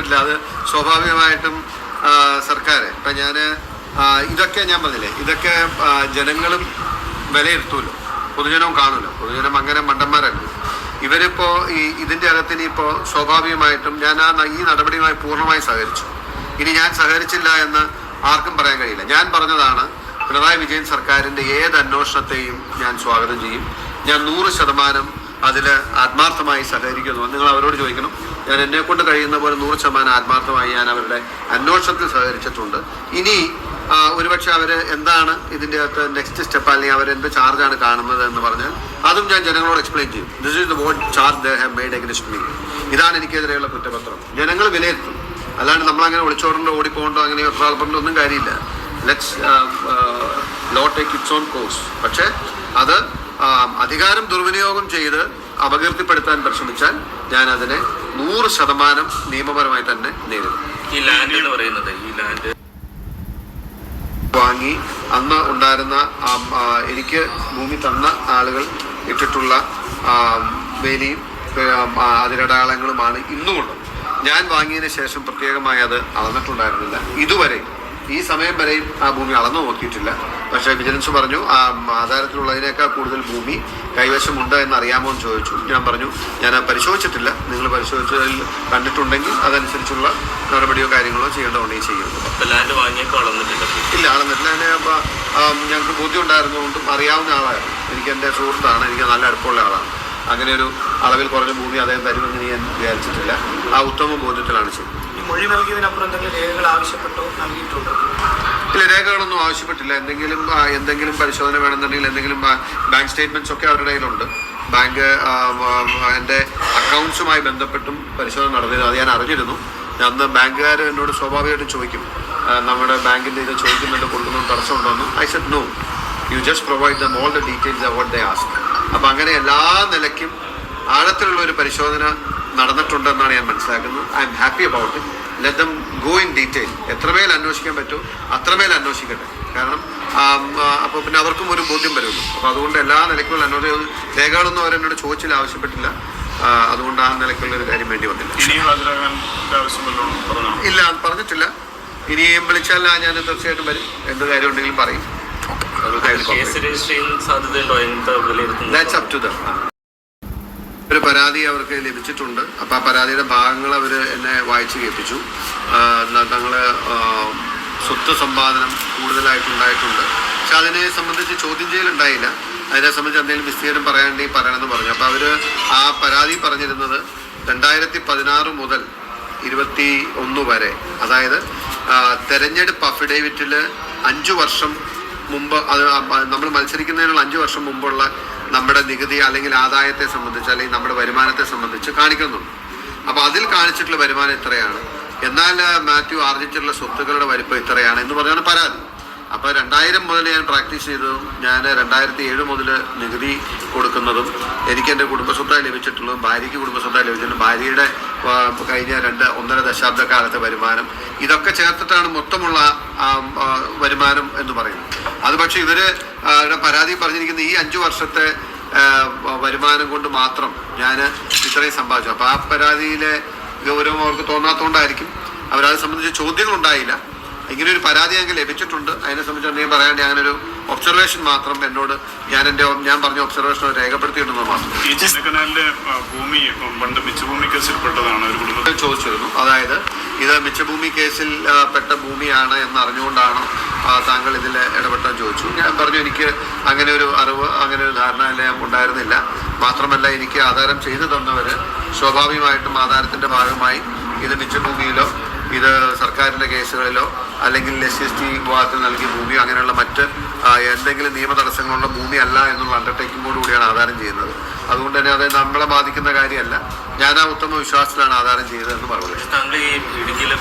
പറ്റില്ല. അത് സ്വാഭാവികമായിട്ടും സർക്കാർ ഇപ്പം ഞാൻ ഇതൊക്കെ ഞാൻ പറഞ്ഞില്ലേ ഇതൊക്കെ ജനങ്ങളും വിലയിരുത്തുമല്ലോ പൊതുജനവും കാണുമല്ലോ പൊതുജനം അങ്ങനെ മണ്ടന്മാരല്ല. ഇവരിപ്പോൾ ഈ ഇതിന്റെ അകത്തിന് ഇപ്പോൾ സ്വാഭാവികമായിട്ടും ഞാൻ ആ ഈ നടപടിയുമായി പൂർണമായി സഹകരിച്ചു. ഇനി ഞാൻ സഹകരിച്ചില്ല എന്ന് ആർക്കും പറയാൻ കഴിയില്ല. ഞാൻ പറഞ്ഞതാണ് പിണറായി വിജയൻ സർക്കാരിന്റെ ഏത് അന്വേഷണത്തെയും ഞാൻ സ്വാഗതം ചെയ്യും. ഞാൻ നൂറ് ശതമാനം അതിൽ ആത്മാർത്ഥമായി സഹകരിക്കുന്നു. നിങ്ങൾ അവരോട് ചോദിക്കണം. ഞാൻ എന്നെ കൊണ്ട് കഴിയുന്ന പോലെ നൂറ് ശതമാനം ആത്മാർത്ഥമായി ഞാൻ അവരുടെ അന്വേഷണത്തിൽ സഹകരിച്ചിട്ടുണ്ട്. ഇനി ഒരുപക്ഷെ അവർ എന്താണ് ഇതിന്റെ അകത്ത് നെക്സ്റ്റ് സ്റ്റെപ്പ് അല്ലെങ്കിൽ അവരെന്ത് ചാർജാണ് കാണുന്നത് എന്ന് പറഞ്ഞാൽ അതും ഞാൻ ജനങ്ങളോട് എക്സ്പ്ലെയിൻ ചെയ്യും. This is the vote charge they have made against me ഇതാണ് എനിക്കെതിരെയുള്ള കുറ്റപത്രം. ജനങ്ങൾ വിലയിരുത്തും. അല്ലാണ്ട് നമ്മളങ്ങനെ ഒളിച്ചോടേണ്ടോ ഓടിപ്പോകണ്ടോ അങ്ങനെ വെപ്രാളപ്പെടേണ്ട ഒന്നും കാര്യമില്ല. Let's law take its own course പക്ഷേ അത് അധികാരം ദുർവിനിയോഗം ചെയ്ത് അപകീർത്തിപ്പെടുത്താൻ പരിശ്രമിച്ചാൽ ഞാൻ അതിനെ നൂറ് ശതമാനം നിയമപരമായി തന്നെ നേരിടും. ഈ ലാൻഡ് എന്ന് പറയുന്നത് ഈ ലാൻഡ് വാങ്ങി അന്ന് ഉണ്ടായിരുന്ന എനിക്ക് ഭൂമി തന്ന ആളുകൾ ഇട്ടിട്ടുള്ള വേലിയും അതിരടയാളങ്ങളുമാണ് ഇന്നുമുള്ളത്. ഞാൻ വാങ്ങിയതിന് ശേഷം പ്രത്യേകമായി അത് അളന്നിട്ടുണ്ടായിരുന്നില്ല. ഇതുവരെ ഈ സമയം വരെയും ആ ഭൂമി അളന്നു നോക്കിയിട്ടില്ല. പക്ഷേ വിജിലൻസ് പറഞ്ഞു ആ ആധാരത്തിലുള്ളതിനേക്കാൾ കൂടുതൽ ഭൂമി കൈവശമുണ്ട് എന്ന് അറിയാമോ എന്ന് ചോദിച്ചു. ഞാൻ പറഞ്ഞു ഞാൻ പരിശോധിച്ചിട്ടില്ല. നിങ്ങൾ പരിശോധിച്ചതിൽ കണ്ടിട്ടുണ്ടെങ്കിൽ അതനുസരിച്ചുള്ള നടപടിയോ കാര്യങ്ങളോ ചെയ്യേണ്ടതുണ്ടെങ്കിൽ ചെയ്യുന്നു ലാൻഡ് വാങ്ങിയൊക്കെ ഇല്ല അളന്നിട്ടില്ല. അതിനെ ഞങ്ങൾക്ക് ബോധ്യം ഉണ്ടായിരുന്നതുകൊണ്ടും അറിയാവുന്ന ആളായിരുന്നു. എനിക്ക് എന്റെ സുഹൃത്താണ്. എനിക്ക് നല്ല അടുപ്പമുള്ള ആളാണ്. അങ്ങനെ ഒരു അളവിൽ കുറഞ്ഞ ഭൂമി അദ്ദേഹം തരുമെന്ന് ഞാൻ വിചാരിച്ചിട്ടില്ല. ആ ഉത്തമ ബോധ്യത്തിലാണ് ഈ മൊഴി നൽകിയതിനപ്പുറം എന്തെങ്കിലും രേഖകൾ ആവശ്യപ്പെട്ടോ നൽകിയിട്ടുണ്ടോ? ഇല്ല രേഖകളൊന്നും ആവശ്യപ്പെട്ടില്ല. എന്തെങ്കിലും എന്തെങ്കിലും പരിശോധന വേണമെന്നുണ്ടെങ്കിൽ എന്തെങ്കിലും ബാങ്ക് സ്റ്റേറ്റ്മെന്റ്സ് ഒക്കെ അവരുടെ കയ്യിലുണ്ട്. ബാങ്ക് എന്റെ അക്കൗണ്ട്സുമായി ബന്ധപ്പെട്ടും പരിശോധന നടന്നിരുന്നു. അത് ഞാൻ അറിഞ്ഞിരുന്നു. അന്ന് ബാങ്കുകാർ എന്നോട് സ്വാഭാവികമായിട്ടും ചോദിക്കും. നമ്മുടെ ബാങ്കിന്റെ ഇത് ചോദിക്കുന്നുണ്ട് കൊടുക്കുന്നു തടസ്സമുണ്ടോന്ന്. I said no you just provide them all the details about the ask അപ്പം അങ്ങനെ എല്ലാ നിലയ്ക്കും ആഴത്തിലുള്ള ഒരു പരിശോധന നടന്നിട്ടുണ്ടെന്നാണ് ഞാൻ മനസ്സിലാക്കുന്നത്. I am happy about it let them go in detail എത്രമേൽ അന്വേഷിക്കാൻ പറ്റുമോ അത്രമേൽ അന്വേഷിക്കട്ടെ. കാരണം അപ്പോൾ പിന്നെ അവർക്കും ഒരു ബോധ്യം വരുമല്ലോ. അപ്പോൾ അതുകൊണ്ട് എല്ലാ നിലയ്ക്കുള്ള അന്വേഷണം രേഖകളൊന്നും അവരെന്നോട് ചോദിച്ചില്ല ആവശ്യപ്പെട്ടില്ല. അതുകൊണ്ട് ആ നിലയ്ക്കുള്ള ഒരു കാര്യം വേണ്ടി വന്നില്ല. ഇല്ല പറഞ്ഞിട്ടില്ല. ഇനിയും വിളിച്ചാൽ ഞാൻ തീർച്ചയായിട്ടും വരും. എന്ത് കാര്യം ഉണ്ടെങ്കിലും പറയും. ദാറ്റ്സ് അപ് ടു ദം ഒരു പരാതി അവർക്ക് ലഭിച്ചിട്ടുണ്ട്. അപ്പോൾ ആ പരാതിയുടെ ഭാഗങ്ങൾ അവർ എന്നെ വായിച്ച് കേൾപ്പിച്ചു. തങ്ങൾ സ്വത്ത് സമ്പാദനം കൂടുതലായിട്ടുണ്ടായിട്ടുണ്ട്. പക്ഷെ അതിനെ സംബന്ധിച്ച് ചോദ്യം ചെയ്യലുണ്ടായില്ല. അതിനെ സംബന്ധിച്ച് എന്തെങ്കിലും വിസ്തീർണം പറയാണ്ടെങ്കിൽ പറയണമെന്ന് പറഞ്ഞു. അപ്പോൾ അവർ ആ പരാതി പറഞ്ഞിരുന്നത് രണ്ടായിരത്തി പതിനാറ് മുതൽ ഇരുപത്തി ഒന്ന് വരെ. അതായത് തെരഞ്ഞെടുപ്പ് അഫിഡേവിറ്റിൽ അഞ്ചു വർഷം മുമ്പ് അത് നമ്മൾ മത്സരിക്കുന്നതിനുള്ള അഞ്ചു വർഷം മുമ്പുള്ള നമ്മുടെ നികുതി അല്ലെങ്കിൽ ആദായത്തെ സംബന്ധിച്ച് അല്ലെങ്കിൽ നമ്മുടെ വരുമാനത്തെ സംബന്ധിച്ച് കാണിക്കുന്നുണ്ട്. അപ്പോൾ അതിൽ കാണിച്ചിട്ടുള്ള വരുമാനം ഇത്രയാണ്. എന്നാൽ മാത്യു ആർജിച്ചിട്ടുള്ള സ്വത്തുക്കളുടെ വലിപ്പം ഇത്രയാണ് എന്ന് പറഞ്ഞാണ് പരാതി. അപ്പോൾ രണ്ടായിരം മുതൽ ഞാൻ പ്രാക്ടീസ് ചെയ്തതും ഞാൻ രണ്ടായിരത്തി ഏഴ് മുതൽ നികുതി കൊടുക്കുന്നതും എനിക്ക് എന്റെ കുടുംബസ്വത്തായി ലഭിച്ചിട്ടുള്ളതും ഭാര്യയ്ക്ക് കുടുംബസ്വത്തായി ലഭിച്ചിട്ടുള്ളതും ഭാര്യയുടെ കഴിഞ്ഞ രണ്ട് ഒന്നര ദശാബ്ദ കാലത്തെ വരുമാനം ഇതൊക്കെ ചേർത്തിട്ടാണ് മൊത്തമുള്ള വരുമാനം എന്ന് പറയുന്നത്. അത് പക്ഷേ ഇവർ പരാതി പറഞ്ഞിരിക്കുന്ന ഈ അഞ്ചു വർഷത്തെ വരുമാനം കൊണ്ട് മാത്രം ഞാൻ ഇത്രയും സമ്പാദിച്ചു. അപ്പോൾ ആ പരാതിയിലെ ഗൗരവം അവർക്ക് തോന്നാത്തതുകൊണ്ടായിരിക്കും അവരത് സംബന്ധിച്ച് ചോദ്യങ്ങളുണ്ടായില്ല. ഇങ്ങനെ ഒരു പരാതി ഞങ്ങൾക്ക് ലഭിച്ചിട്ടുണ്ട്. അതിനെ സംബന്ധിച്ച് എന്തെങ്കിലും പറയാണ്ട് ഞാനൊരു ഒബ്സർവേഷൻ മാത്രം എന്നോട് ഞാൻ എന്റെ ഞാൻ പറഞ്ഞ ഒബ്സർവേഷൻ രേഖപ്പെടുത്തിയിട്ടുണ്ടെന്ന് മാത്രം. ഈ ചിന്നക്കനാലിലെ ഭൂമി ഉം, പണ്ട് മിച്ചഭൂമി കേസിൽപ്പെട്ടതാണ് ഒരു കുടുംബത്തിൽ. ചോദിച്ചിരുന്നു. അതായത് ഇത് മിച്ചഭൂമി കേസിൽ പെട്ട ഭൂമിയാണ് എന്ന് അറിഞ്ഞുകൊണ്ടാണ് താങ്കൾ ഇതിൽ ഇടപെട്ടാൻ ചോദിച്ചു. ഞാൻ പറഞ്ഞു എനിക്ക് അങ്ങനെ ഒരു അറിവ് അങ്ങനെ ഒരു ധാരണ എല്ലാം ഉണ്ടായിരുന്നില്ല. മാത്രമല്ല എനിക്ക് ആധാരം ചെയ്തു തന്നവർ സ്വാഭാവികമായിട്ടും ആധാരത്തിന്റെ ഭാഗമായി ഇത് മിച്ചഭൂമിയിലോ ഇത് സർക്കാരിന്റെ കേസുകളിലോ അല്ലെങ്കിൽ എസ് എസ് ടി വിഭാഗത്തിൽ നൽകിയ ഭൂമിയോ അങ്ങനെയുള്ള മറ്റ് എന്തെങ്കിലും നിയമ തടസ്സങ്ങളുള്ള ഭൂമി അല്ല എന്നുള്ള അണ്ടർടേക്കിംഗോട് കൂടിയാണ് ആധാരം ചെയ്യുന്നത്. അതുകൊണ്ട് തന്നെ അത് നമ്മളെ ബാധിക്കുന്ന കാര്യമല്ല. ഞാൻ ആ ഉത്തമ വിശ്വാസത്തിലാണ് ആധാരം ചെയ്തതെന്ന് പറഞ്ഞു താങ്കൾ ഈ ഇടുക്കിയിലെ